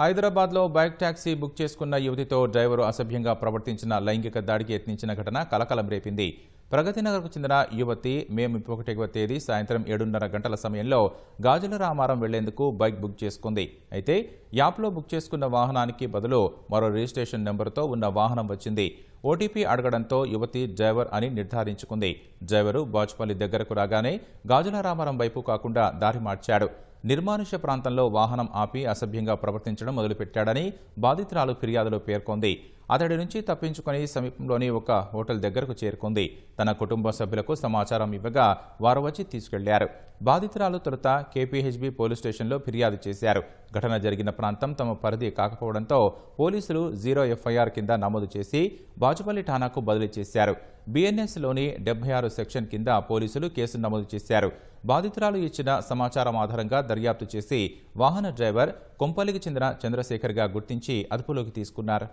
హైదరాబాద్లో bike taxi book చేసుకున్న యువతితో driver అసభ్యంగా ప్రవర్తించిన లైంగిక దాడికి యత్నించిన ఘటన కలకలం రేపింది. ప్రగతినగర్కు చెందిన యువతి మే ముప్పై ఒకటవ తేదీ సాయంత్రం ఏడున్నర గంటల సమయంలో గాజుల రామారం వెళ్ళేందుకు బైక్ బుక్ చేసుకుంది. అయితే యాప్లో బుక్ చేసుకున్న వాహనానికి బదులు మరో రిజిస్ట్రేషన్ నెంబరుతో ఉన్న వాహనం వచ్చింది. ఓటీపీ అడగడంతో యువతి డ్రైవర్ అని నిర్ధారించుకుంది. డ్రైవరు బాచుపల్లి దగ్గరకు రాగానే గాజుల రామారం వైపు కాకుండా దారి మార్చాడు. నిర్మానుష్య ప్రాంతంలో వాహనం ఆపి అసభ్యంగా ప్రవర్తించడం మొదలుపెట్టాడని బాధితురాలు ఫిర్యాదులో పేర్కొంది. అతడి నుంచి తప్పించుకొని సమీపంలోని ఒక హోటల్ దగ్గరకు చేరుకుంది. తన కుటుంబ సభ్యులకు సమాచారం ఇవ్వగా వారు వచ్చి తీసుకెళ్ళారు. బాధితురాలు తొలుత కేపీహెచ్బీ పోలీస్ స్టేషన్లో ఫిర్యాదు చేశారు. ఘటన జరిగిన ప్రాంతం తమ పరిధి కాకపోవడంతో పోలీసులు జీరో ఎఫ్ఐఆర్ కింద నమోదు చేసి బాజుపల్లి ఠానాకు బదిలీ చేశారు. బీఎన్ఎస్లోని డెబ్బై ఆరు సెక్షన్ కింద పోలీసులు కేసు నమోదు చేశారు. బాధితురాలు ఇచ్చిన సమాచారం ఆధారంగా దర్యాప్తు చేసి వాహన డ్రైవర్ కొంపల్లికి చెందిన చంద్రశేఖర్గా గుర్తించి అదుపులోకి తీసుకున్నారు.